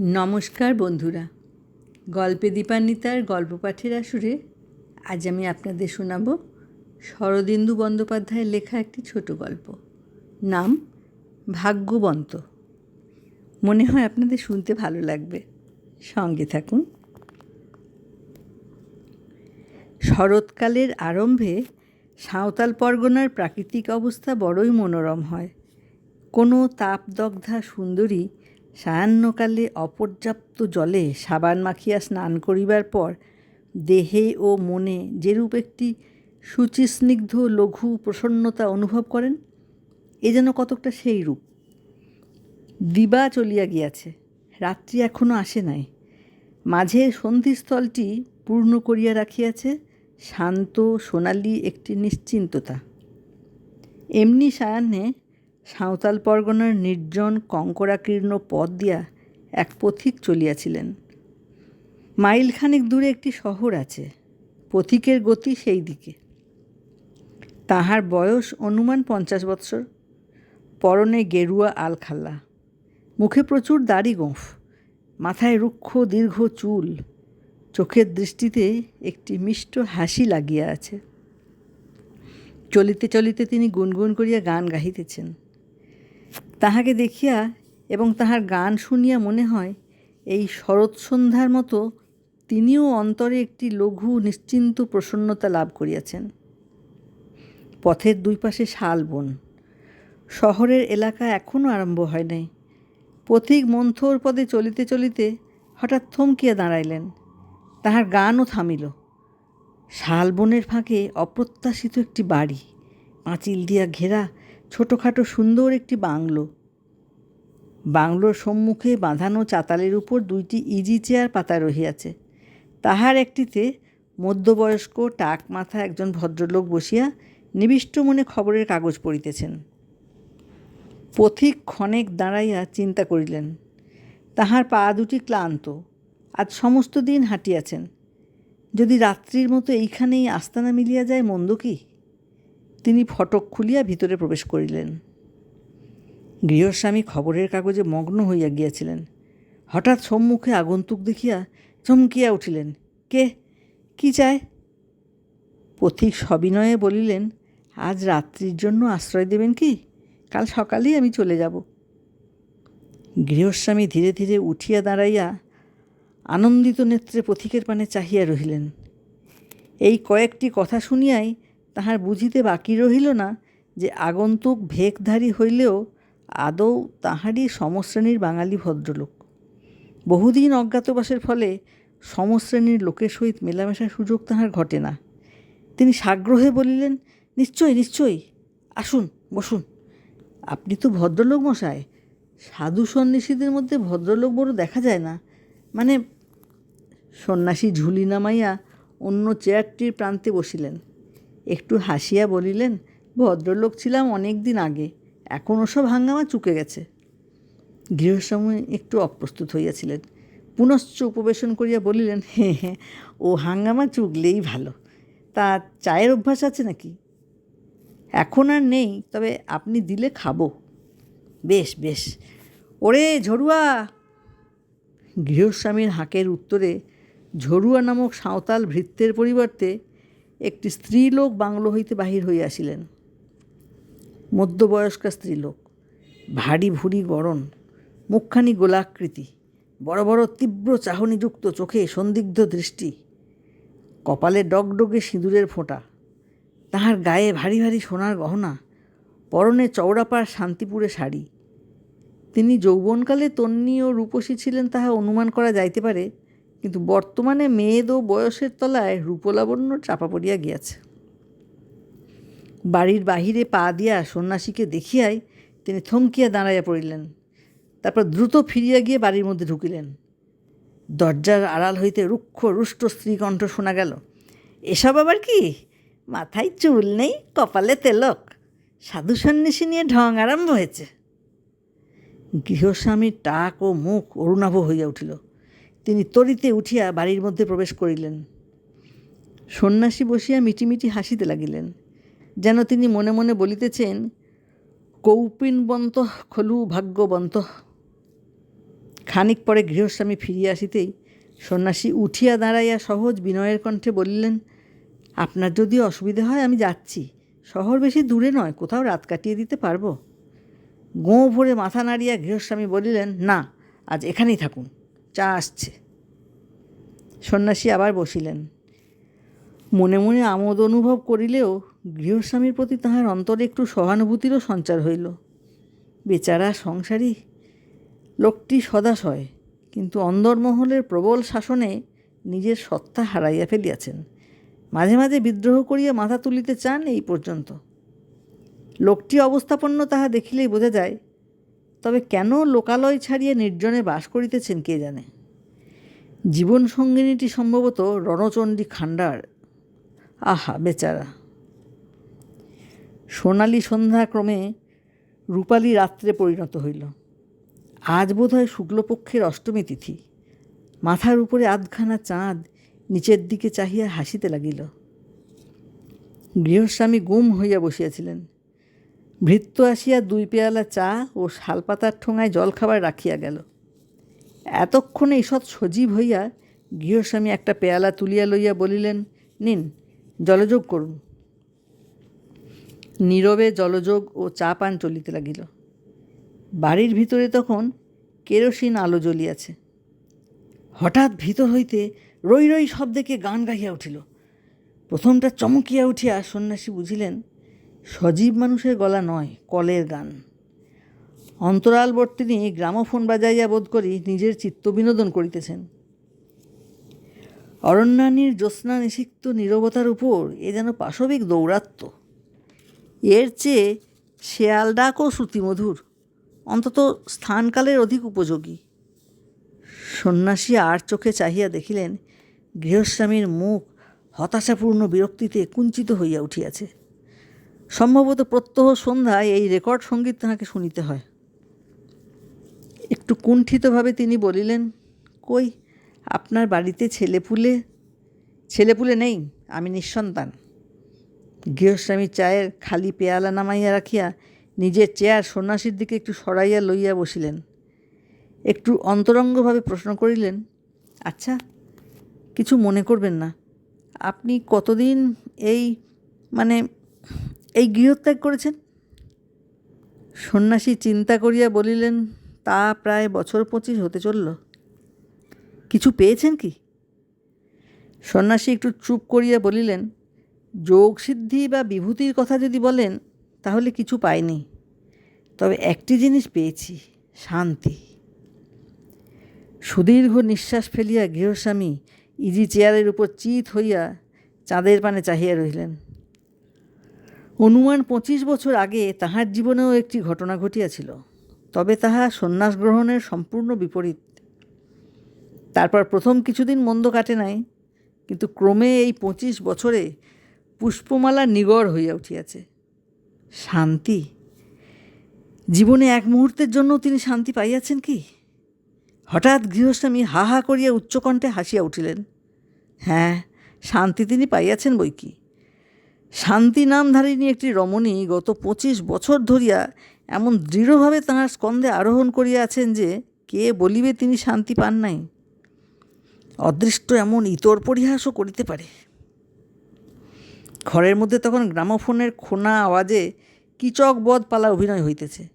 নমস্কার বন্ধুরা। গল্পে দীপান্বিতার গল্প পাঠের আসরে আজ আমি আপনাদের শোনাব শরদিন্দু বন্দ্যোপাধ্যায়ের লেখা একটি ছোট গল্প। নাম ভাগ্যবন্ত। মনে হয় আপনাদের শুনতে ভালো লাগবে। সঙ্গে থাকুন। শরৎকালের আরম্ভে সাঁওতাল পরগনার প্রাকৃতিক অবস্থা বড়ই মনোরম হয়। কোনো তাপদগ্ধা সুন্দরী সায়াহ্নকালে অপর্যাপ্ত জলে সাবান মাখিয়া স্নান করিবার পর দেহে ও মনে যেরূপ একটি সুচিস্নিগ্ধ, লঘু প্রসন্নতা অনুভব করেন, এ যেন কতকটা সেই রূপ। দিবা চলিয়া গিয়াছে, রাত্রি এখনও আসে নাই। মাঝে সন্ধিস্থলটি পূর্ণ করিয়া রাখিয়াছে, শান্ত সোনালি একটি নিশ্চিন্ততা। এমনি সায়াহ্নে সাঁওতাল পরগনার নির্জন কঙ্করাকীর্ণ পথ দিয়া এক পথিক চলিয়াছিলেন। মাইলখানেক দূরে একটি শহর আছে, পথিকের গতি সেই দিকে। তাহার বয়স অনুমান পঞ্চাশ বৎসর। পরনে গেরুয়া আলখাল্লা। মুখে প্রচুর দাড়ি গোঁফ। মাথায় রুক্ষ দীর্ঘ চুল। চোখের দৃষ্টিতে একটি মিষ্ট হাসি লাগিয়া আছে। চলিতে চলিতে তিনি গুনগুন করিয়া গান গাহিতেছেন। তাহাকে দেখিয়া এবং তাহার গান শুনিয়া মনে হয়, এই শরৎ সন্ধ্যার মতো তিনিও অন্তরে একটি লঘু নিশ্চিন্ত প্রসন্নতা লাভ করিয়াছেন। পথের দুই পাশে শাল বন। শহরের এলাকা এখনও আরম্ভ হয় নাই। পথিক মন্থর পদে চলিতে চলিতে হঠাৎ থমকিয়া দাঁড়াইলেন। তাহার গানও থামিল। শালবনের ফাঁকে অপ্রত্যাশিত একটি বাড়ি পাঁচিল দিয়া ঘেরা ছোটোখাটো সুন্দর একটি বাংলো। বাংলোর সম্মুখে বাঁধানো চাতালের উপর দুইটি ইজি চেয়ার পাতা রহিয়াছে। তাহার একটিতে মধ্যবয়স্ক টাক মাথা একজন ভদ্রলোক বসিয়া নিবিষ্ট মনে খবরের কাগজ পড়িতেছেন। পথিক ক্ষণেক দাঁড়াইয়া চিন্তা করিলেন। তাহার পা দুটি ক্লান্ত, আজ সমস্ত দিন হাঁটিয়াছেন। যদি রাত্রির মতো এইখানেই আস্তানা মিলিয়া যায় মন্দ কি? তিনি ফটক খুলিয়া ভিতরে প্রবেশ করিলেন। গৃহস্বামী খবরের কাগজে মগ্ন হইয়া গিয়াছিলেন। হঠাৎ সম্মুখে আগন্তুক দেখিয়া চমকিয়া উঠিলেন। কে? কি চায়? পথিক সবিনয়ে বলিলেন, আজ রাত্রির জন্য আশ্রয় দেবেন কি? কাল সকালেই আমি চলে যাব। গৃহস্বামী ধীরে ধীরে উঠিয়া দাঁড়াইয়া আনন্দিত নেত্রে পথিকের পানে চাহিয়া রহিলেন। এই কয়েকটি কথা শুনিয়াই তাহার বুঝিতে বাকি রহিল না যে আগন্তুক ভেকধারী হইলেও আদৌ তাহারই সমশ্রেণীর বাঙালি ভদ্রলোক। বহুদিন অজ্ঞাতবাসের ফলে সমশ্রেণীর লোকের সহিত মেলামেশার সুযোগ তাহার ঘটে না। তিনি সাগ্রহে বলিলেন নিশ্চয়ই নিশ্চয়ই আসুন, বসুন। আপনি তো ভদ্রলোক মশাই সাধু সন্ন্যাসীদের মধ্যে ভদ্রলোক বড় দেখা যায় না। মানে সন্ন্যাসী ঝুলি নামাইয়া অন্য চেয়ারটির প্রান্তে বসিলেন। একটু হাসিয়া বলিলেন, ভদ্রলোক ছিলাম অনেক দিন আগে, এখন ওসব হাঙ্গামা চুকে গেছে। গৃহস্বামী একটু অপ্রস্তুত হইয়াছিলেন। পুনশ্চ উপবেশন করিয়া বলিলেন হ্যাঁ হ্যাঁ ও হাঙ্গামা চুগলেই ভালো। তা চায়ের অভ্যাস আছে নাকি? এখন আর নেই, তবে আপনি দিলে খাব। বেশ বেশ। ওরে ঝড়ুয়া গৃহস্বামীর হাঁকের উত্তরে ঝড়ুয়া নামক সাঁওতাল ভৃত্যের পরিবর্তে একটি স্ত্রীলোক বাংলো হইতে বাহির হইয়াছিলেন মধ্যবয়স্কা স্ত্রীলোক, ভারী ভুরি গড়ন, মুখখানি গোলাকৃতি, বড় বড় তীব্র চাহনিযুক্ত চোখে সন্দিগ্ধ দৃষ্টি, কপালে ডগডগে সিঁদুরের ফোঁটা, তাহার গায়ে ভারী ভারী সোনার গহনা, পরনে চৌড়াপাড় শান্তিপুরে শাড়ি। তিনি যৌবনকালে তন্নি ও রূপসী ছিলেন তাহা অনুমান করা যাইতে পারে কিন্তু বর্তমানে মেয়েদ ও বয়সের তলায় রূপলাবণ্য চাপা পড়িয়া গিয়াছে। বাড়ির বাহিরে পা দিয়া সন্ন্যাসীকে দেখিয়াই তিনি থমকিয়া দাঁড়াইয়া পড়িলেন, তারপর দ্রুত ফিরিয়া গিয়ে বাড়ির মধ্যে ঢুকিলেন। দরজার আড়াল হইতে রুক্ষ রুষ্ট স্ত্রীকণ্ঠ শোনা গেল, এসব আবার কি? মাথায় চুল নেই, কপালে তেলক। সাধু সন্ন্যাসী নিয়ে ঢং আরম্ভ হয়েছে। গৃহস্বামীর টাক ও মুখ অরুণাভ হইয়া উঠিল। তিনি তরিতে উঠিয়া বাড়ির মধ্যে প্রবেশ করিলেন। সন্ন্যাসী বসিয়া মিটিমিটি হাসিতে লাগিলেন। যেন তিনি মনে মনে বলিতেছেন, কৌপিনবন্ত খলু ভাগ্যবন্ত। খানিক পরে গৃহস্বামী ফিরিয়া আসিতেই সন্ন্যাসী উঠিয়া দাঁড়াইয়া সহজ বিনয়ের কণ্ঠে বলিলেন, আপনার যদি অসুবিধে হয় আমি যাচ্ছি। শহর বেশি দূরে নয়, কোথাও রাত কাটিয়ে দিতে পারব? গোঁ ভরে মাথা নাড়িয়া গৃহস্বামী বলিলেন, না, আজ এখানেই থাকুন। চা আসছে। সন্ন্যাসী আবার বসিলেন। মনে মনে আমোদ অনুভব করিলেও গৃহস্বামীর প্রতি তাহার অন্তরে একটু সহানুভূতিরও সঞ্চার হইল। বেচারা সংসারী, লোকটি সদাশয়, কিন্তু অন্দরমহলের প্রবল শাসনে নিজের সত্তা হারাইয়া ফেলিয়াছেন। মাঝে মাঝে বিদ্রোহ করিয়া মাথা তুলিতে চান এই পর্যন্ত। লোকটি অবস্থাপন্ন তাহা দেখিলেই বোঝা যায় তবে কেন লোকালয় ছাড়িয়ে নির্জনে বাস করিতেছেন কে জানে? জীবন সঙ্গিনীটি সম্ভবত রণচণ্ডী খান্ডার আহা, বেচারা। সোনালি সন্ধ্যাক্রমে রূপালী রাত্রে পরিণত হইল। আজ বোধহয় শুক্লপক্ষের অষ্টমী তিথি। মাথার উপরে আধখানা চাঁদ নিচের দিকে চাহিয়া হাসিতে লাগিল। গৃহস্বামী গুম হইয়া বসিয়াছিলেন। ভৃত্য আসিয়া দুই পেয়ালা চা ও শালপাতার ঠোঙায় জলখাবার রাখিয়া গেল। এতক্ষণে ঈষৎ সজীব হইয়া গৃহস্বামী একটা পেয়ালা তুলিয়া লইয়া বলিলেন, নিন, জলযোগ করুন। নীরবে জলযোগ ও চা পান চলিতে লাগিল। বাড়ির ভিতরে তখন কেরোসিন আলো জ্বলিয়াছে। হঠাৎ ভিতর হইতে রই রই শব্দকে গান গাহিয়া উঠিল। প্রথমটা চমকিয়া উঠিয়া সন্ন্যাসী বুঝিলেন সজীব মানুষের গলা নয়, কলের গান। অন্তরালবর্তিনী গ্রামোফোন বাজাইয়া বোধ করি নিজের চিত্ত বিনোদন করিতেছেন। অরণ্যানীর জ্যোৎস্না নিষিক্ত নীরবতার উপর এ যেন পাশবিক দৌরাত্ম্য এর চেয়ে শেয়াল ডাকও শ্রুতিমধুর, অন্তত স্থানকালের অধিক উপযোগী। সন্ন্যাসী আর চোখে চাহিয়া দেখিলেন, গৃহস্বামীর মুখ হতাশাপূর্ণ বিরক্তিতে কুঞ্চিত হইয়া উঠিয়াছে। সম্ভবত প্রত্যহ সন্ধ্যায় এই রেকর্ড সংগীত তাহাকে শুনিতে হয়। একটু কুণ্ঠিতভাবে তিনি বলিলেন, কই, আপনার বাড়িতে ছেলেপুলে ছেলেপুলে নেই, আমি নিঃসন্তান। গৃহস্বামী চায়ের খালি পেয়ালা নামাইয়া রাখিয়া নিজের চেয়ার সন্ন্যাসীর দিকে একটু সরাইয়া লইয়া বসিলেন। একটু অন্তরঙ্গভাবে প্রশ্ন করিলেন আচ্ছা কিছু মনে করবেন না। আপনি কতদিন এই মানে এই গৃহত্যাগ করেছেন? সন্ন্যাসী চিন্তা করিয়া বলিলেন, তা প্রায় বছর পঁচিশ হতে চলল। কিছু পেয়েছেন কি? সন্ন্যাসী একটু চুপ করিয়া বলিলেন যোগসিদ্ধি বা বিভূতির কথা যদি বলেন, তাহলে কিছু পাইনি। তবে একটি জিনিস পেয়েছি, শান্তি। সুদীর্ঘ নিঃশ্বাস ফেলিয়া গৃহস্বামী ইজি চেয়ারের উপর চিত হইয়া চাঁদের পানে চাহিয়া রহিলেন। অনুমান পঁচিশ বছর আগে তাহার জীবনেও একটি ঘটনা ঘটিয়াছিল, তবে তাহা সন্ন্যাস গ্রহণের সম্পূর্ণ বিপরীত। তারপর প্রথম কিছুদিন মন্দ কাটে নাই, কিন্তু ক্রমে এই পঁচিশ বছরে পুষ্পমালা নিগড় হইয়া উঠিয়াছে। শান্তি? জীবনে এক মুহূর্তের জন্য তিনি শান্তি পাইয়াছেন কি? হঠাৎ গৃহস্বামী হা হা করিয়া উচ্চকণ্ঠে হাসিয়া উঠিলেন হ্যাঁ শান্তি তিনি পাইয়াছেন বই কি শান্তি নামধারিণী একটি রমণী গত পঁচিশ বছর ধরিয়া এমন দৃঢ়ভাবে তাঁহার স্কন্ধে আরোহণ করিয়াছেন যে কে বলিবে তিনি শান্তি পান নাই। অদৃষ্ট এমন ইতর পরিহাসও করিতে পারে। ঘরের মধ্যে তখন গ্রামোফোনের খোনা আওয়াজে কিচকবধ পালা অভিনয় হইতেছে।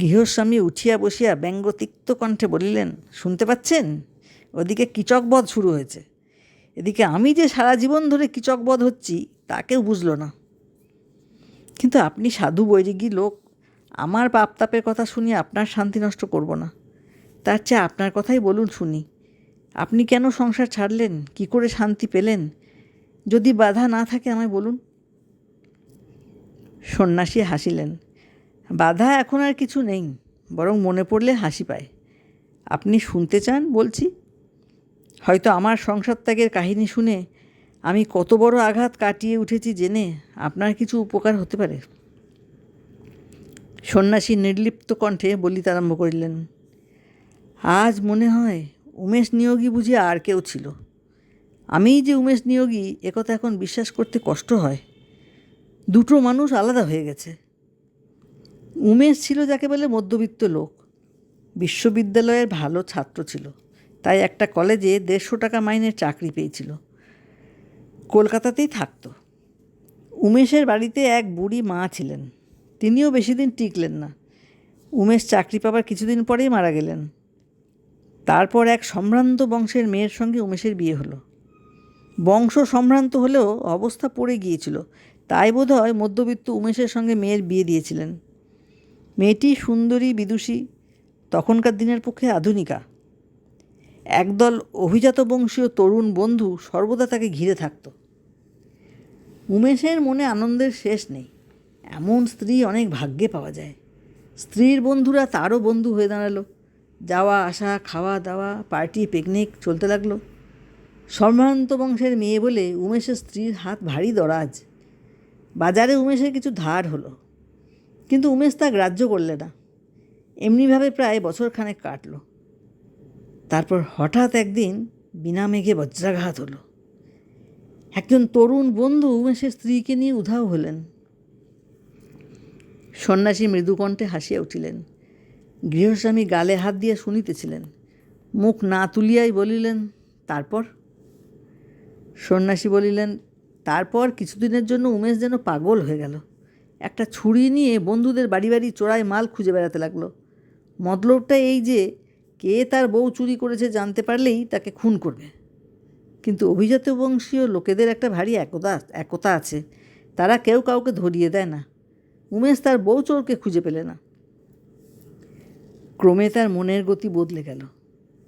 গৃহস্বামী উঠিয়া বসিয়া ব্যঙ্গতিক্ত কণ্ঠে বলিলেন, শুনতে পাচ্ছেন? ওদিকে কিচকবধ শুরু হয়েছে। এদিকে আমি যে সারা জীবন ধরে কিচকবধ হচ্ছি তাকেও বুঝল না। কিন্তু আপনি সাধু বৈরিগী লোক, আমার পাপতাপের কথা শুনি আপনার শান্তি নষ্ট করব না। তার চেয়ে আপনার কথাই বলুন শুনি। আপনি কেন সংসার ছাড়লেন? কি করে শান্তি পেলেন? যদি বাধা না থাকে আমায় বলুন। সন্ন্যাসী হাসিলেন। বাধা এখন আর কিছু নেই, বরং মনে পড়লে হাসি পায়। আপনি শুনতে চান বলছি? হয়তো আমার সংসার ত্যাগের কাহিনী শুনে আমি কত বড় আঘাত কাটিয়ে উঠেছি জেনে আপনার কিছু উপকার হতে পারে। সন্ন্যাসী নির্লিপ্ত কণ্ঠে বলিতে আরম্ভ করিলেন, আজ মনে হয় উমেশ নিয়োগী বুঝি আর কেউ ছিল। আমিই যে উমেশ নিয়োগী একথা এখন বিশ্বাস করতে কষ্ট হয়। দুটো মানুষ আলাদা হয়ে গেছে। উমেশ ছিল যাকে বলে মধ্যবিত্ত লোক। বিশ্ববিদ্যালয়ের ভালো ছাত্র ছিল। তাই একটা কলেজে দেড়শো টাকা মাইনের চাকরি পেয়েছিল। কলকাতাতেই থাকতো। উমেশের বাড়িতে এক বুড়ি মা ছিলেন। তিনিও বেশি দিন টিকলেন না। উমেশ চাকরি পাবার কিছুদিন পরেই মারা গেলেন। তারপর এক সম্ভ্রান্ত বংশের মেয়ের সঙ্গে উমেশের বিয়ে হলো। বংশ সম্ভ্রান্ত হলেও অবস্থা পড়ে গিয়েছিল। তাই বোধ হয় মধ্যবিত্ত উমেশের সঙ্গে মেয়ের বিয়ে দিয়েছিলেন। মেয়েটি সুন্দরী, বিদুষী, তখনকার দিনের পক্ষে আধুনিকা। একদল অভিজাত বংশীয় তরুণ বন্ধু সর্বদা তাকে ঘিরে থাকত। উমেশের মনে আনন্দের শেষ নেই। এমন স্ত্রী অনেক ভাগ্যে পাওয়া যায়। স্ত্রীর বন্ধুরা তারও বন্ধু হয়ে দাঁড়াল। যাওয়া, আসা, খাওয়া, দাওয়া, পার্টি, পিকনিক চলতে লাগল। সম্ভ্রান্ত বংশের মেয়ে বলে উমেশের স্ত্রীর হাত ভারী দরাজ। বাজারে উমেশের কিছু ধার হলো। কিন্তু উমেশ তা গ্রাহ্য করলে না। এমনিভাবে প্রায় বছরখানেক কাটল। তারপর হঠাৎ একদিন বিনা মেঘে বজ্রাঘাত হলো। একজন তরুণ বন্ধু উমেশের স্ত্রীকে নিয়ে উধাও হলেন। সন্ন্যাসী মৃদুকণ্ঠে হাসিয়া উঠিলেন। গৃহস্বামী গালে হাত দিয়ে শুনিতেছিলেন। মুখ না তুলিয়াই বলিলেন, তারপর? সন্ন্যাসী বলিলেন, তারপর কিছুদিনের জন্য উমেশ যেন পাগল হয়ে গেল। একটা ছুরি নিয়ে বন্ধুদের বাড়ি বাড়ি চোরাই মাল খুঁজে বেড়াতে লাগল। মতলবটা এই যে কে তার বউ চুরি করেছে জানতে পারলেই তাকে খুন করবে। কিন্তু অভিজাত বংশীয় লোকেদের একটা ভারী একতা একতা আছে। তারা কেউ কাউকে ধরিয়ে দেয় না। উমেশ তার বউ চোরকে খুঁজে পেলে না। ক্রমে তার মনের গতি বদলে গেল।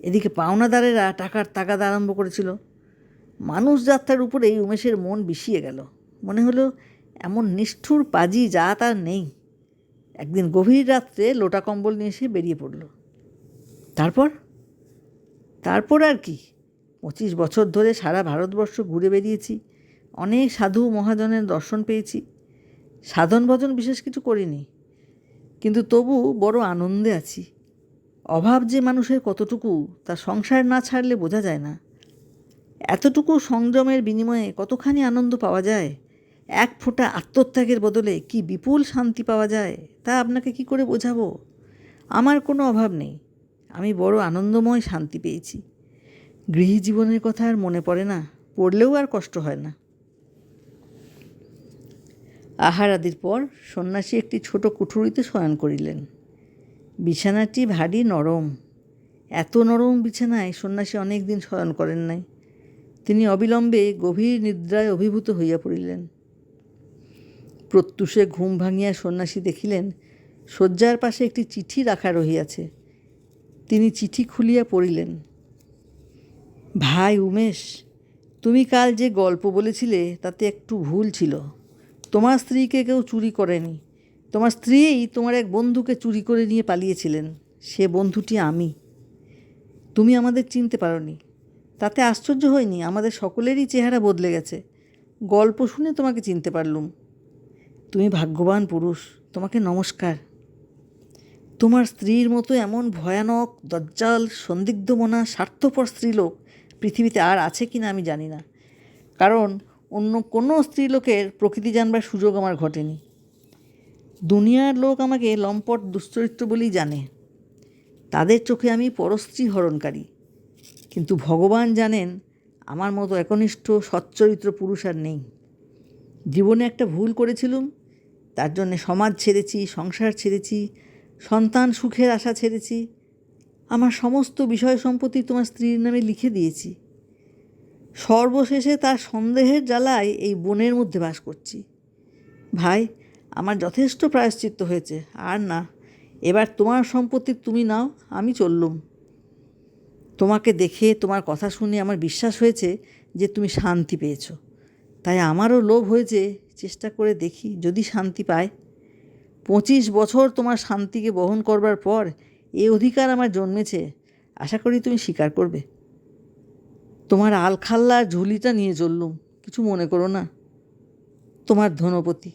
এদিকে পাওনাদারেরা টাকার তাগাদা আরম্ভ করেছিল। মানুষ যাত্রার উপরেই উমেশের মন বিষিয়ে গেল। মনে হলো, এমন নিষ্ঠুর পাজি যা তার নেই। একদিন গভীর রাত্রে লোটা কম্বল নিয়ে এসে বেরিয়ে পড়ল। তারপর? তারপর আর কি? পঁচিশ বছর ধরে সারা ভারতবর্ষ ঘুরে বেরিয়েছি অনেক সাধু মহাজনের দর্শন পেয়েছি, সাধন ভজন বিশেষ কিছু করিনি, কিন্তু তবু বড় আনন্দে আছি। অভাব যে মানুষের কতটুকু তা সংসার না ছাড়লে বোঝা যায় না। এতটুকু সংযমের বিনিময়ে কতখানি আনন্দ পাওয়া যায়? এক ফোঁটা আত্মত্যাগের বদলে কি বিপুল শান্তি পাওয়া যায়, তা আপনাকে কি করে বোঝাবো? আমার কোনো অভাব নেই। আমি বড় আনন্দময় শান্তি পেয়েছি। গৃহী জীবনের কথা আর মনে পড়ে না, পড়লেও আর কষ্ট হয় না। আহার আদির পর সন্ন্যাসী একটি ছোট কুঠুরিতে শয়ন করিলেন। বিছানাটি ভারী নরম। এত নরম বিছানায় সন্ন্যাসী অনেক দিন শয়ন করেন নাই। তিনি অবিলম্বে গভীর নিদ্রায় অভিভূত হইয়া পড়িলেন। প্রত্যুষে ঘুম ভাঙিয়া সন্ন্যাসী দেখিলেন, শয্যার পাশে একটি চিঠি রাখা রহিয়াছে। তিনি চিঠি খুলিয়া পড়িলেন। ভাই উমেশ, তুমি কাল যে গল্প বলেছিলে তাতে একটু ভুল ছিল। তোমার স্ত্রীকে কেউ চুরি করেনি। তোমার স্ত্রীই তোমার এক বন্ধুকে চুরি করে নিয়ে পালিয়েছিলেন। সে বন্ধুটি আমি। তুমি আমাদের চিনতে পারোনি। তাতে আশ্চর্য হয়নি, আমাদের সকলেরই চেহারা বদলে গেছে। গল্প শুনে তোমাকে চিনতে পারলুম। তুমি ভাগ্যবান পুরুষ, তোমাকে নমস্কার। তোমার স্ত্রীর মতো এমন ভয়ানক, দজ্জাল, সন্দিগ্ধমনা, স্বার্থপর স্ত্রীলোক পৃথিবীতে আর আছে কি না আমি জানি না। কারণ অন্য কোনো স্ত্রীলোকের প্রকৃতি জানবার সুযোগ আমার ঘটেনি। দুনিয়ার লোক আমাকে লম্পট দুশ্চরিত্র বলেই জানে। তাদের চোখে আমি পরস্ত্রী হরণকারী। কিন্তু ভগবান জানেন, আমার মতো একনিষ্ঠ, সচ্চরিত্র পুরুষ আর নেই। জীবনে একটা ভুল করেছিলুম, তার জন্যে সমাজ ছেড়েছি, সংসার ছেড়েছি সন্তান সুখের আশা ছেড়েছি। আমার সমস্ত বিষয় সম্পত্তি তোমার স্ত্রীর নামে লিখে দিয়েছি। সর্বশেষে তার সন্দেহের জ্বালায় এই বনের মধ্যে বাস করছি। ভাই, আমার যথেষ্ট প্রায়শ্চিত্ত হয়েছে। আর না, এবার তোমার সম্পত্তি তুমি নাও, আমি চললুম। তোমাকে দেখে, তোমার কথা শুনে আমার বিশ্বাস হয়েছে যে তুমি শান্তি পেয়েছ। তাই আমারও লোভ হয়েছে। চেষ্টা করে দেখি, যদি শান্তি পায় পঁচিশ বছর তোমার শান্তিকে বহন করবার পর এ অধিকার আমার জন্মেছে। আশা করি তুমি স্বীকার করবে। তোমার আলখাল্লা ঝুলিটা নিয়ে চললুম কিছু মনে করো না। তোমার ধনপতি।